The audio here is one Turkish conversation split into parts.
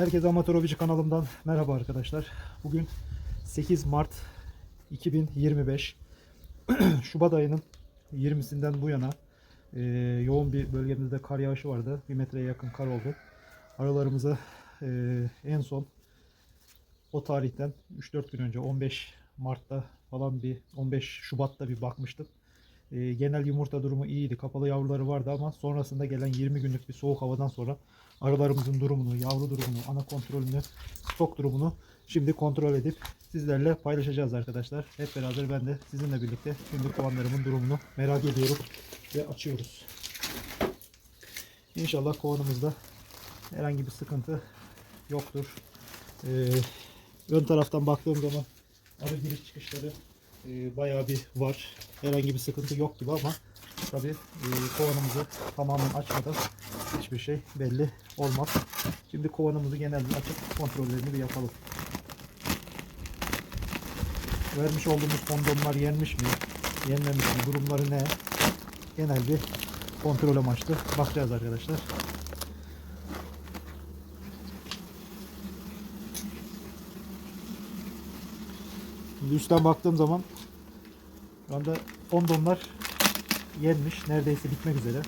Herkese Amatör Hobici kanalımdan merhaba arkadaşlar. Bugün 8 Mart 2025. Şubat ayının 20'sinden bu yana e, yoğun bir bölgemizde kar yağışı vardı. Bir metreye yakın kar oldu. Aralarımıza e, en son o tarihten 3-4 gün önce 15 Mart'ta falan bir 15 Şubat'ta bir bakmıştım. E, genel yumurta durumu iyiydi. Kapalı yavruları vardı ama sonrasında gelen 20 günlük bir soğuk havadan sonra arılarımızın durumunu, yavru durumunu, ana kontrolünü, stok durumunu şimdi kontrol edip sizlerle paylaşacağız arkadaşlar. Hep beraber ben de sizinle birlikte şimdi kovanlarımın durumunu merak ediyorum ve açıyoruz. İnşallah kovanımızda herhangi bir sıkıntı yoktur. Ee, ön taraftan baktığım zaman arı giriş çıkışları e, bayağı bir var. Herhangi bir sıkıntı yok gibi ama tabi e, kovanımızı tamamen açmadan hiçbir şey belli olmaz. Şimdi kovanımızı genel bir açıp kontrollerini bir yapalım. Vermiş olduğumuz kondonlar yenmiş mi? Yenmemiş mi? Durumları ne? Genel bir kontrol amaçlı bakacağız arkadaşlar. Şimdi üstten baktığım zaman şu anda kondonlar yenmiş. Neredeyse bitmek üzere.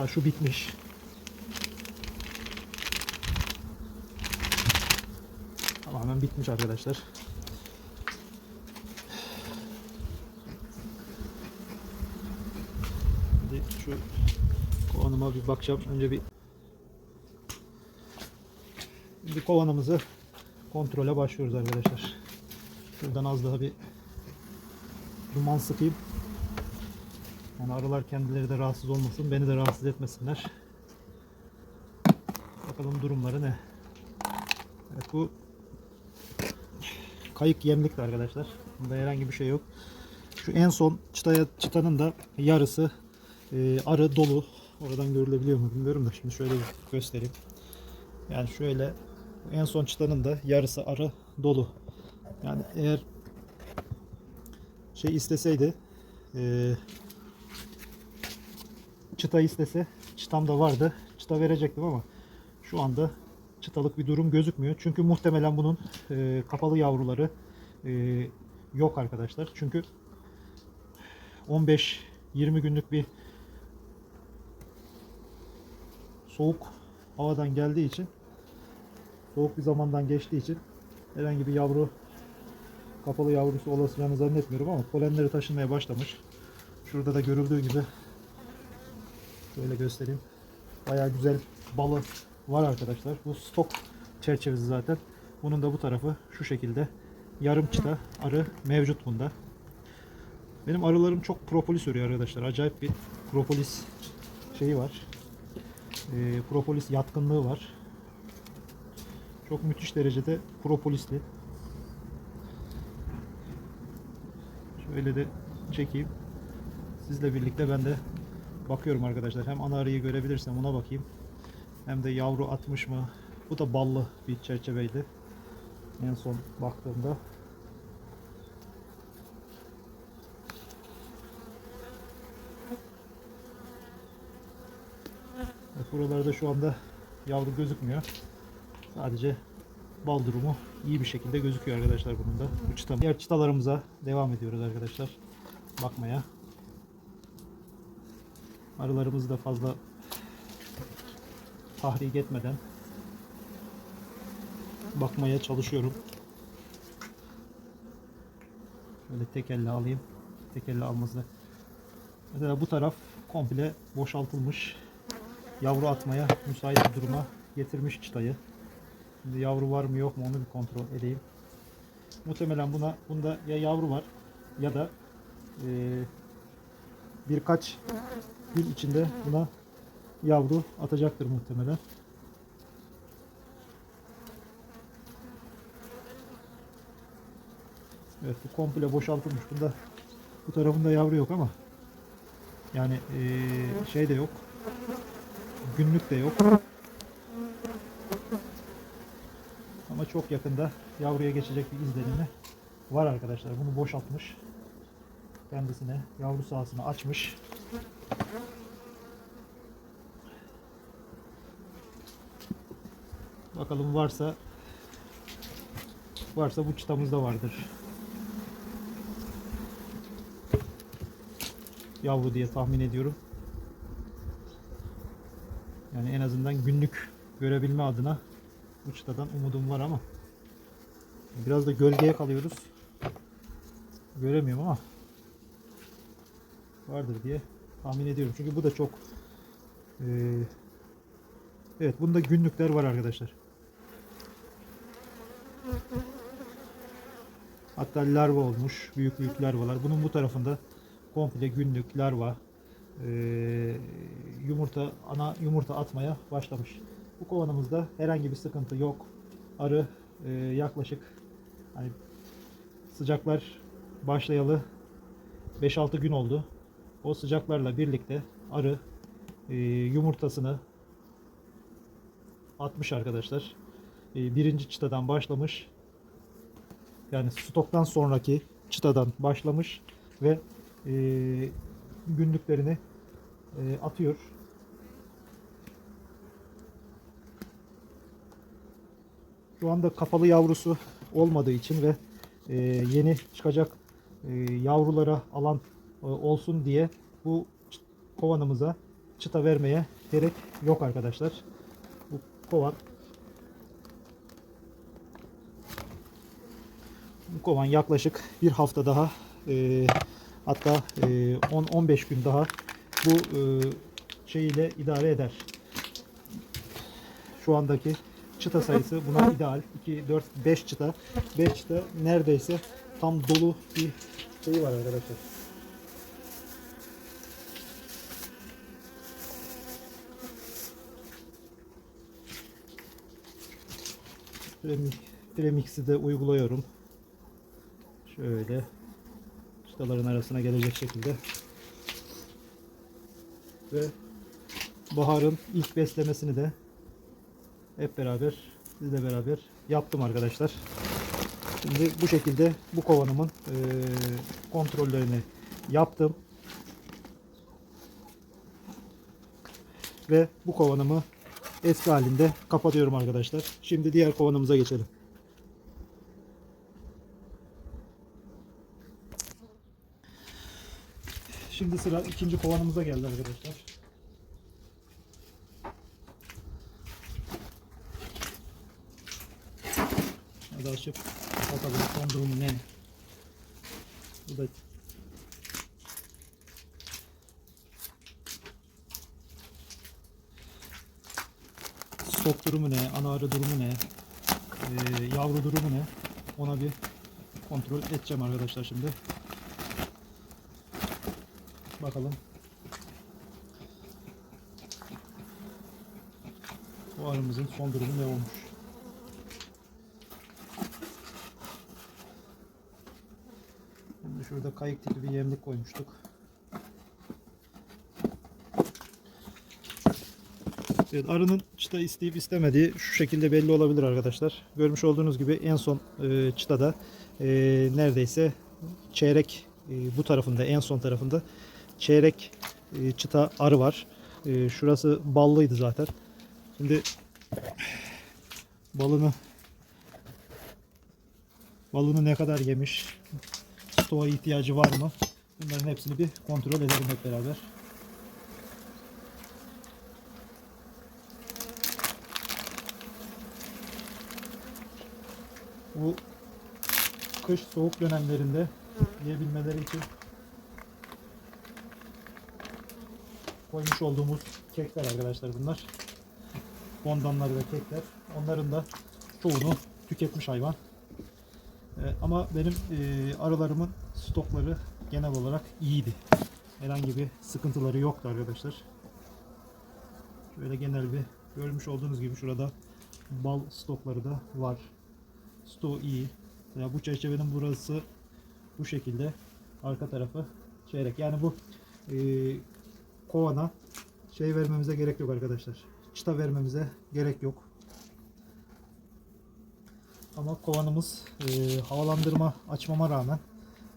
Hatta şu bitmiş. Tamamen bitmiş arkadaşlar. Şimdi şu kovanıma bir bakacağım. Önce bir Şimdi kovanımızı kontrole başlıyoruz arkadaşlar. Şuradan az daha bir duman sıkayım. Yani arılar kendileri de rahatsız olmasın, beni de rahatsız etmesinler. Bakalım durumları ne? Evet bu kayık yemlikti arkadaşlar. Bunda herhangi bir şey yok. Şu en son çıtaya, çıtanın da yarısı e, arı dolu. Oradan görülebiliyor mu bilmiyorum da şimdi şöyle göstereyim. Yani şöyle en son çıtanın da yarısı arı dolu. Yani eğer şey isteseydi e, çıta istese çıtam da vardı. Çıta verecektim ama şu anda çıtalık bir durum gözükmüyor. Çünkü muhtemelen bunun e, kapalı yavruları e, yok arkadaşlar. Çünkü 15-20 günlük bir soğuk havadan geldiği için soğuk bir zamandan geçtiği için herhangi bir yavru kapalı yavrusu olasılığını zannetmiyorum ama polenleri taşınmaya başlamış. Şurada da görüldüğü gibi Şöyle göstereyim. Bayağı güzel balı var arkadaşlar. Bu stok çerçevesi zaten. Bunun da bu tarafı şu şekilde. Yarım çıta arı mevcut bunda. Benim arılarım çok propolis örüyor arkadaşlar. Acayip bir propolis şeyi var. Ee, propolis yatkınlığı var. Çok müthiş derecede propolisli. Şöyle de çekeyim. Sizle birlikte ben de bakıyorum arkadaşlar. Hem ana arıyı görebilirsem ona bakayım. Hem de yavru atmış mı? Bu da ballı bir çerçeveydi. En son baktığımda. Evet, buralarda şu anda yavru gözükmüyor. Sadece bal durumu iyi bir şekilde gözüküyor arkadaşlar bunun da. Bu çıta. Diğer çıtalarımıza devam ediyoruz arkadaşlar. Bakmaya. Arılarımızı da fazla tahrik etmeden bakmaya çalışıyorum. Şöyle tek elle alayım. Tek elle alması. Mesela bu taraf komple boşaltılmış. Yavru atmaya müsait bir duruma getirmiş çıtayı. Şimdi yavru var mı yok mu onu bir kontrol edeyim. Muhtemelen buna bunda ya yavru var ya da eee birkaç gün içinde buna yavru atacaktır muhtemelen. Evet bu komple boşaltılmış. Bunda bu tarafında yavru yok ama yani eee, şey de yok. Günlük de yok. Ama çok yakında yavruya geçecek bir izlenimi var arkadaşlar. Bunu boşaltmış kendisine yavru sahasını açmış. Bakalım varsa varsa bu çıtamızda vardır. Yavru diye tahmin ediyorum. Yani en azından günlük görebilme adına bu çıtadan umudum var ama biraz da gölgeye kalıyoruz. Göremiyorum ama vardır diye tahmin ediyorum. Çünkü bu da çok eee, evet bunda günlükler var arkadaşlar. Hatta larva olmuş. Büyük büyük larvalar. Bunun bu tarafında komple günlük larva eee, yumurta ana yumurta atmaya başlamış. Bu kovanımızda herhangi bir sıkıntı yok. Arı eee, yaklaşık hani sıcaklar başlayalı 5-6 gün oldu. O sıcaklarla birlikte arı eee, yumurtasını atmış arkadaşlar. Eee, birinci çıtadan başlamış. Yani stoktan sonraki çıtadan başlamış ve eee, günlüklerini eee, atıyor. Şu anda kapalı yavrusu olmadığı için ve eee, yeni çıkacak eee, yavrulara alan e, olsun diye bu kovanımıza çıta vermeye gerek yok arkadaşlar. Bu kovan bu kovan yaklaşık bir hafta daha e, hatta e, 10-15 gün daha bu e, şeyiyle idare eder. Şu andaki çıta sayısı buna ideal. 2, 4, 5 çıta. 5 çıta neredeyse tam dolu bir şey var arkadaşlar. Premix'i de uyguluyorum. Şöyle çıtaların arasına gelecek şekilde. Ve baharın ilk beslemesini de hep beraber sizle beraber yaptım arkadaşlar. Şimdi bu şekilde bu kovanımın eee, kontrollerini yaptım. Ve bu kovanımı eski halinde kapatıyorum arkadaşlar. Şimdi diğer kovanımıza geçelim. Şimdi sıra ikinci kovanımıza geldi arkadaşlar. Hadi açıp bakalım son durumu ne? Bu da stok durumu ne, ana arı durumu ne, ee, yavru durumu ne ona bir kontrol edeceğim arkadaşlar şimdi. Bakalım. Bu arımızın son durumu ne olmuş? Şimdi şurada kayık tipi bir yemlik koymuştuk. Evet, arının çıta isteyip istemediği şu şekilde belli olabilir arkadaşlar. Görmüş olduğunuz gibi en son e, çıtada e, neredeyse çeyrek e, bu tarafında en son tarafında çeyrek e, çıta arı var. E, şurası ballıydı zaten. Şimdi balını balını ne kadar yemiş, stoğa ihtiyacı var mı? Bunların hepsini bir kontrol edelim hep beraber. Bu kış soğuk dönemlerinde yiyebilmeleri için koymuş olduğumuz kekler arkadaşlar bunlar. Bondanlar ve kekler. Onların da çoğunu tüketmiş hayvan. Ee, ama benim e, arılarımın stokları genel olarak iyiydi. Herhangi bir sıkıntıları yoktu arkadaşlar. Şöyle genel bir görmüş olduğunuz gibi şurada bal stokları da var. Stoğu iyi. Ya bu çerçevenin burası bu şekilde. Arka tarafı çeyrek. Yani bu e, kovana şey vermemize gerek yok arkadaşlar. Çıta vermemize gerek yok. Ama kovanımız e, havalandırma açmama rağmen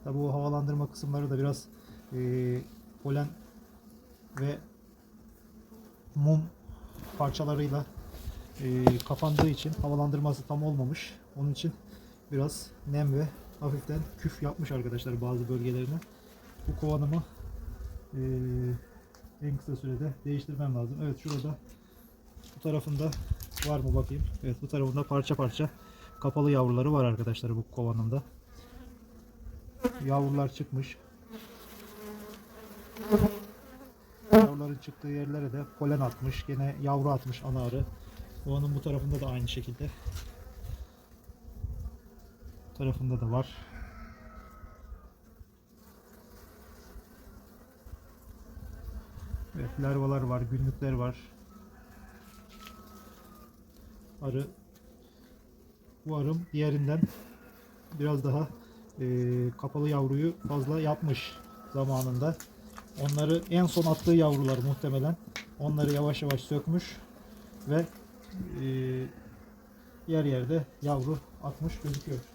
tabi bu havalandırma kısımları da biraz e, polen ve mum parçalarıyla e, kapandığı için havalandırması tam olmamış. Onun için biraz nem ve hafiften küf yapmış arkadaşlar bazı bölgelerine. Bu kovanımı e, en kısa sürede değiştirmem lazım. Evet şurada bu tarafında var mı bakayım. Evet bu tarafında parça parça kapalı yavruları var arkadaşlar bu kovanımda. Yavrular çıkmış. Yavruların çıktığı yerlere de polen atmış. Gene yavru atmış ana arı. Kovanın bu tarafında da aynı şekilde. Tarafında da var. Evet, larvalar var, günlükler var. Arı bu arım diğerinden biraz daha e, kapalı yavruyu fazla yapmış zamanında. Onları en son attığı yavrular muhtemelen. Onları yavaş yavaş sökmüş ve e, yer yerde yavru atmış gözüküyor.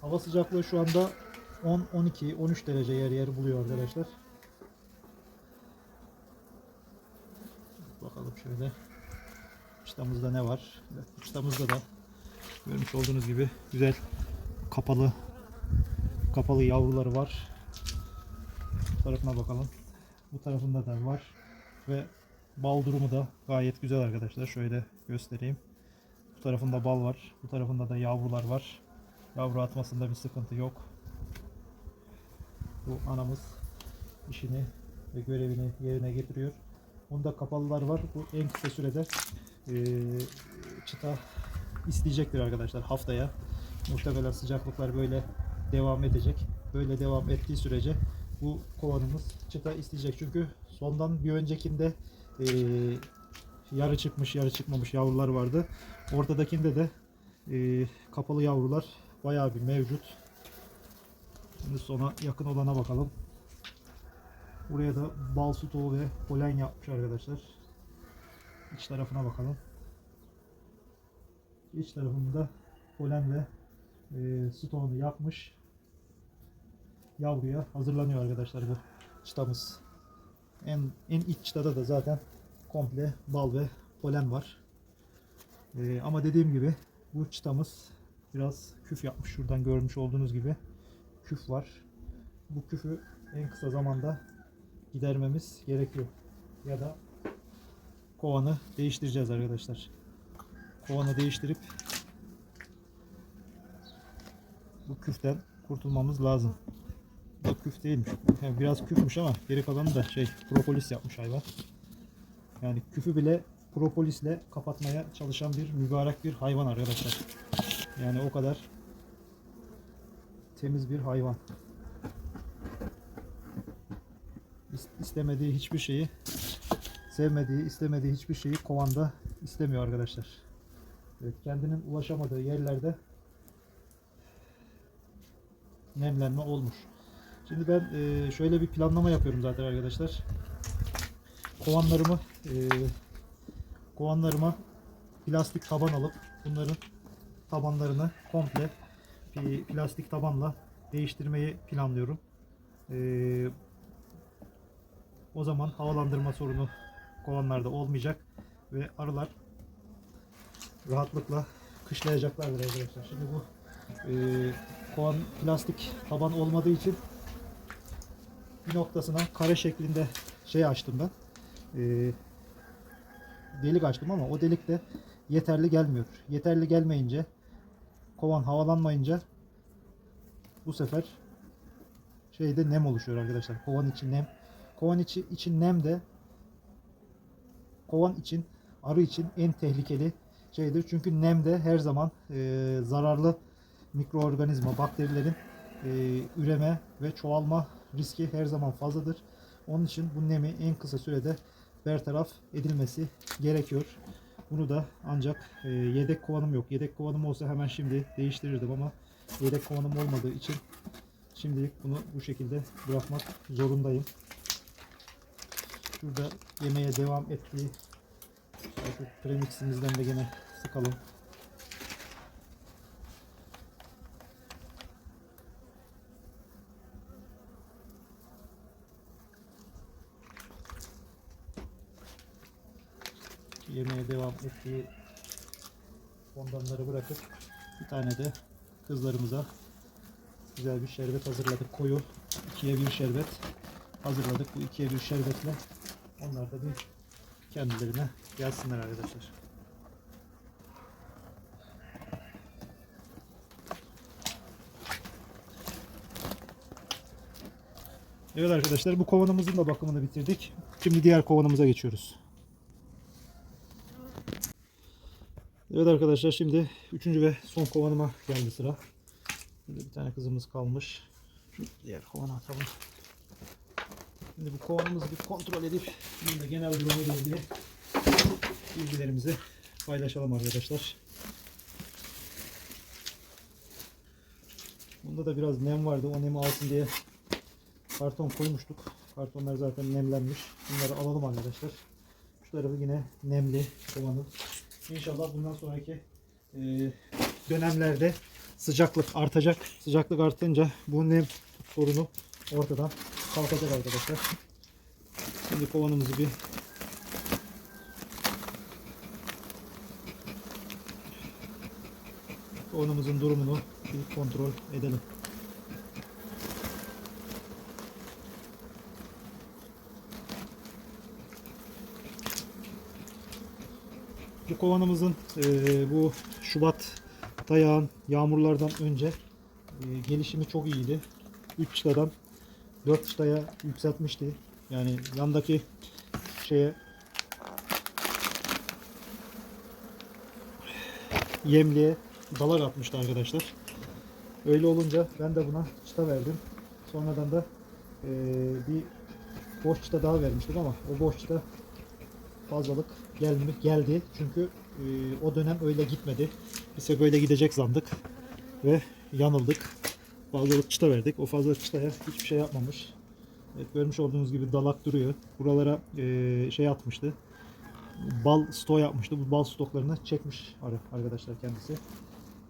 Hava sıcaklığı şu anda 10, 12, 13 derece yer yer buluyor arkadaşlar. Bakalım şöyle. Çıtamızda ne var? Evet, çıtamızda da görmüş olduğunuz gibi güzel kapalı kapalı yavruları var. Bu tarafına bakalım. Bu tarafında da var. Ve bal durumu da gayet güzel arkadaşlar. Şöyle göstereyim. Bu tarafında bal var. Bu tarafında da yavrular var. Yavru atmasında bir sıkıntı yok. Bu anamız işini ve görevini yerine getiriyor. Bunda kapalılar var. Bu en kısa sürede eee, çıta isteyecektir arkadaşlar haftaya. Muhtemelen sıcaklıklar böyle devam edecek. Böyle devam ettiği sürece bu kovanımız çıta isteyecek. Çünkü sondan bir öncekinde eee, yarı çıkmış yarı çıkmamış yavrular vardı. Ortadakinde de eee, kapalı yavrular bayağı bir mevcut. Şimdi sona yakın olana bakalım. Buraya da bal stoğu ve polen yapmış arkadaşlar. İç tarafına bakalım. İç tarafında polen ve e, stoğunu yapmış. Yavruya hazırlanıyor arkadaşlar bu çıtamız. En, en iç çıtada da zaten komple bal ve polen var. E, ama dediğim gibi bu çıtamız biraz küf yapmış. Şuradan görmüş olduğunuz gibi küf var. Bu küfü en kısa zamanda gidermemiz gerekiyor. Ya da kovanı değiştireceğiz arkadaşlar. Kovanı değiştirip bu küften kurtulmamız lazım. Bu küf değilmiş. Yani biraz küfmüş ama geri kalanı da şey propolis yapmış hayvan. Yani küfü bile propolisle kapatmaya çalışan bir mübarek bir hayvan arkadaşlar. Yani o kadar temiz bir hayvan. İs- istemediği hiçbir şeyi sevmediği, istemediği hiçbir şeyi kovanda istemiyor arkadaşlar. Evet, kendinin ulaşamadığı yerlerde nemlenme olmuş. Şimdi ben şöyle bir planlama yapıyorum zaten arkadaşlar. Kovanlarımı e, kovanlarıma plastik taban alıp bunların tabanlarını komple bir plastik tabanla değiştirmeyi planlıyorum. Ee, o zaman havalandırma sorunu kovanlarda olmayacak ve arılar rahatlıkla kışlayacaklardır arkadaşlar. Şimdi bu e, kovan plastik taban olmadığı için bir noktasına kare şeklinde şey açtım ben. E, delik açtım ama o delik de yeterli gelmiyor. Yeterli gelmeyince kovan havalanmayınca bu sefer şeyde nem oluşuyor arkadaşlar. Kovan için nem. Kovan içi, için nem de kovan için arı için en tehlikeli şeydir. Çünkü nemde her zaman e, zararlı mikroorganizma, bakterilerin e, üreme ve çoğalma riski her zaman fazladır. Onun için bu nemi en kısa sürede bertaraf edilmesi gerekiyor. Bunu da ancak e, yedek kovanım yok. Yedek kovanım olsa hemen şimdi değiştirirdim ama yedek kovanım olmadığı için şimdilik bunu bu şekilde bırakmak zorundayım. Şurada yemeğe devam ettiği premiximizden de gene sıkalım. Yemeğe devam ettiği fondanları bırakıp bir tane de kızlarımıza güzel bir şerbet hazırladık. Koyu ikiye bir şerbet hazırladık. Bu ikiye bir şerbetle onlar da bir kendilerine gelsinler arkadaşlar. Evet arkadaşlar bu kovanımızın da bakımını bitirdik. Şimdi diğer kovanımıza geçiyoruz. Evet arkadaşlar şimdi üçüncü ve son kovanıma geldi sıra. Burada bir tane kızımız kalmış. Şu diğer kovana atalım. Şimdi bu kovanımızı bir kontrol edip bunun da genel durumuyla ilgili bilgilerimizi paylaşalım arkadaşlar. Bunda da biraz nem vardı. O nemi alsın diye karton koymuştuk. Kartonlar zaten nemlenmiş. Bunları alalım arkadaşlar. Şu tarafı yine nemli kovanın. İnşallah bundan sonraki e, dönemlerde sıcaklık artacak. Sıcaklık artınca bu nem sorunu ortadan kalkacak arkadaşlar. Şimdi kovanımızı bir kovanımızın durumunu bir kontrol edelim. Kovanımızın e, bu Şubat'ta yağan yağmurlardan önce e, gelişimi çok iyiydi. 3 çıtadan 4 çıtaya yükseltmişti. Yani yandaki şeye yemliğe dalak atmıştı arkadaşlar. Öyle olunca ben de buna çıta verdim. Sonradan da e, bir boş çıta daha vermiştim ama o boş çıta fazlalık gelmi geldi. Çünkü e, o dönem öyle gitmedi. Biz hep böyle gidecek sandık ve yanıldık. Fazlalık çıta verdik. O fazlalık çıtaya hiçbir şey yapmamış. Evet, görmüş olduğunuz gibi dalak duruyor. Buralara e, şey atmıştı. Bal sto yapmıştı. Bu bal stoklarını çekmiş ar- arkadaşlar kendisi.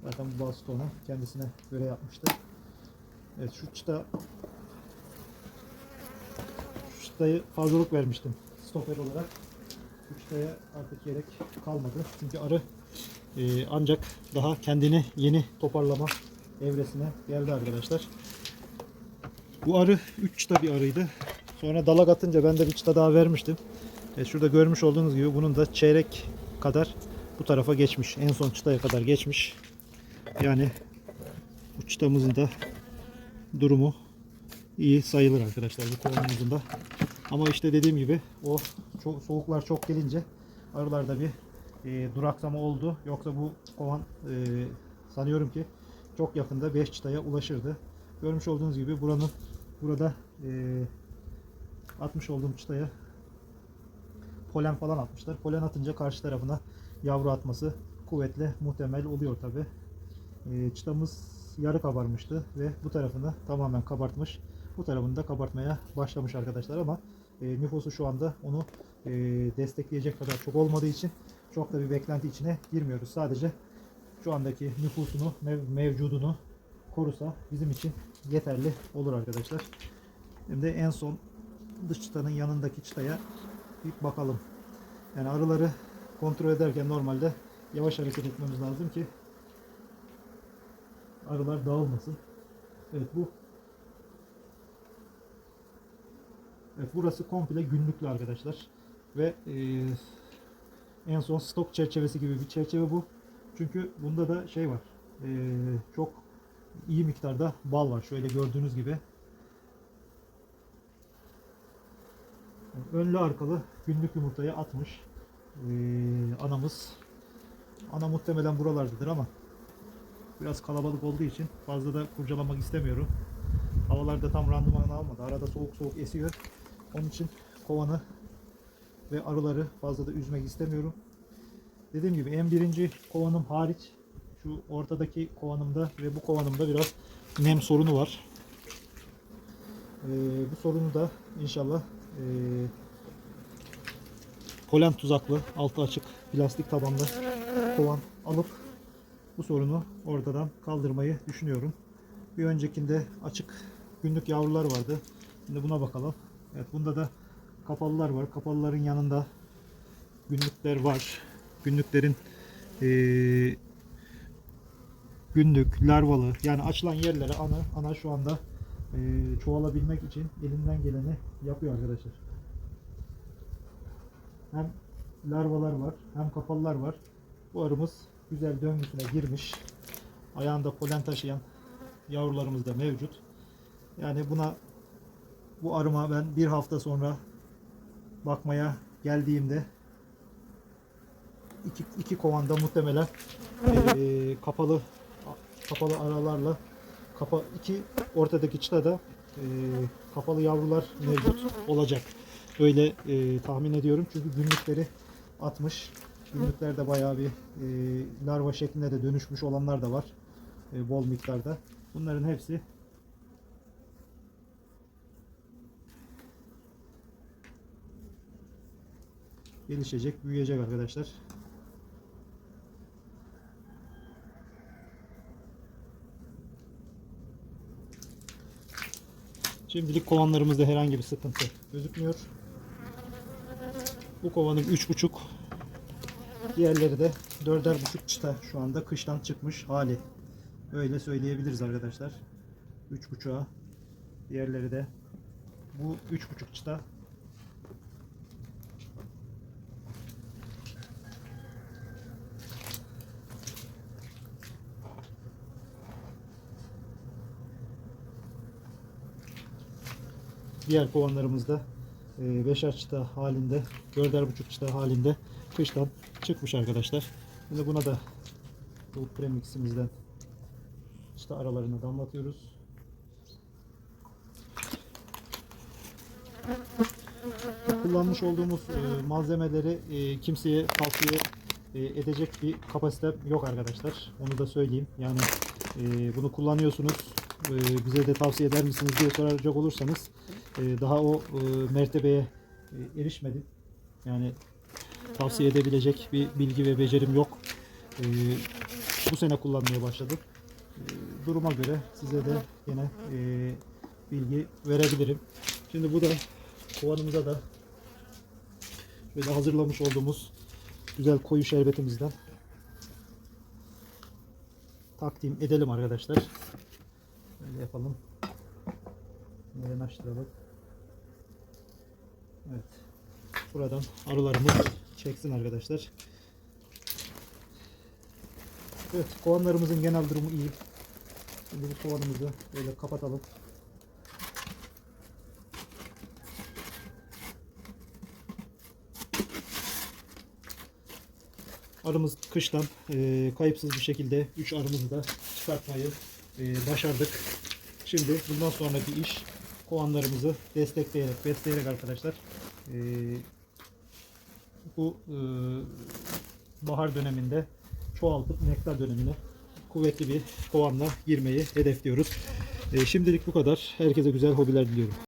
Zaten bu bal stoğunu kendisine göre yapmıştı. Evet şu çıta şu çıtayı fazlalık vermiştim stoper olarak. Çıtaya artık gerek kalmadı. Çünkü arı e, ancak daha kendini yeni toparlama evresine geldi arkadaşlar. Bu arı 3 çıta bir arıydı. Sonra dalak atınca ben de bir çıta daha vermiştim. E, şurada görmüş olduğunuz gibi bunun da çeyrek kadar bu tarafa geçmiş. En son çıtaya kadar geçmiş. Yani bu çıtamızın da durumu iyi sayılır arkadaşlar bu kovanımızın da. Ama işte dediğim gibi o çok, soğuklar çok gelince arılarda bir e, duraksama oldu. Yoksa bu kovan e, sanıyorum ki çok yakında 5 çıtaya ulaşırdı. Görmüş olduğunuz gibi buranın burada e, atmış olduğum çıtaya polen falan atmışlar. Polen atınca karşı tarafına yavru atması kuvvetli muhtemel oluyor tabi. E, çıtamız yarı kabarmıştı ve bu tarafını tamamen kabartmış. Bu tarafını da kabartmaya başlamış arkadaşlar ama e, nüfusu şu anda onu e, destekleyecek kadar çok olmadığı için çok da bir beklenti içine girmiyoruz. Sadece şu andaki nüfusunu, mev- mevcudunu korusa bizim için yeterli olur arkadaşlar. Şimdi en son dış çıtanın yanındaki çıtaya bir bakalım. Yani arıları kontrol ederken normalde yavaş hareket etmemiz lazım ki arılar dağılmasın. Evet bu Evet burası komple günlüklü arkadaşlar. Ve e, en son stok çerçevesi gibi bir çerçeve bu. Çünkü bunda da şey var. e, çok iyi miktarda bal var. Şöyle gördüğünüz gibi. Önlü arkalı günlük yumurtayı atmış. E, anamız. Ana muhtemelen buralardadır ama biraz kalabalık olduğu için fazla da kurcalamak istemiyorum. Havalar da tam randıman almadı. Arada soğuk soğuk esiyor. Onun için kovanı ve arıları fazla da üzmek istemiyorum. Dediğim gibi en birinci kovanım hariç şu ortadaki kovanımda ve bu kovanımda biraz nem sorunu var. Ee, bu sorunu da inşallah e, polen tuzaklı, altı açık plastik tabanlı kovan alıp bu sorunu ortadan kaldırmayı düşünüyorum. Bir öncekinde açık günlük yavrular vardı. Şimdi buna bakalım. Evet bunda da kapalılar var. Kapalıların yanında günlükler var. Günlüklerin eee, günlük, larvalı yani açılan yerlere ana, ana şu anda eee, çoğalabilmek için elinden geleni yapıyor arkadaşlar. Hem larvalar var hem kapalılar var. Bu arımız güzel döngüsüne girmiş. Ayağında polen taşıyan yavrularımız da mevcut. Yani buna bu arıma ben bir hafta sonra bakmaya geldiğimde iki, iki kovanda muhtemelen eee, kapalı kapalı aralarla kapa, iki ortadaki çıtada eee, kapalı yavrular mevcut olacak. Öyle eee, tahmin ediyorum çünkü günlükleri atmış. Günlüklerde bayağı bir eee, larva şeklinde de dönüşmüş olanlar da var. Eee, bol miktarda. Bunların hepsi gelişecek, büyüyecek arkadaşlar. Şimdilik kovanlarımızda herhangi bir sıkıntı gözükmüyor. Bu kovanın 3.5 diğerleri de 4'er buçuk çıta şu anda kıştan çıkmış hali. Öyle söyleyebiliriz arkadaşlar. 3.5'a diğerleri de bu 3.5 çıta Diğer kovanlarımızda e, beşer çıta halinde, dörder buçuk çıta halinde kıştan çıkmış arkadaşlar. Şimdi buna da bu premiximizden çıta aralarına damlatıyoruz. Kullanmış olduğumuz e, malzemeleri e, kimseye tavsiye edecek bir kapasitem yok arkadaşlar. Onu da söyleyeyim. Yani bunu kullanıyorsunuz. Bize de tavsiye eder misiniz diye soracak olursanız e, daha o e, mertebeye e, erişmedim. Yani tavsiye edebilecek bir bilgi ve becerim yok. E, bu sene kullanmaya başladım. E, duruma göre size de yine e, bilgi verebilirim. Şimdi bu da kovanımıza da böyle hazırlamış olduğumuz güzel koyu şerbetimizden takdim edelim arkadaşlar. Böyle yapalım. Nereden açtıralım. Evet. Buradan arılarımız çeksin arkadaşlar. Evet, kovanlarımızın genel durumu iyi. Şimdi bu kovanımızı böyle kapatalım. Arımız kıştan e, kayıpsız bir şekilde 3 arımızı da çıkartmayı e, başardık. Şimdi bundan sonraki iş kovanlarımızı destekleyerek, besleyerek arkadaşlar e, bu e, bahar döneminde çoğaltıp nektar dönemine kuvvetli bir kovanla girmeyi hedefliyoruz. E, şimdilik bu kadar. Herkese güzel hobiler diliyorum.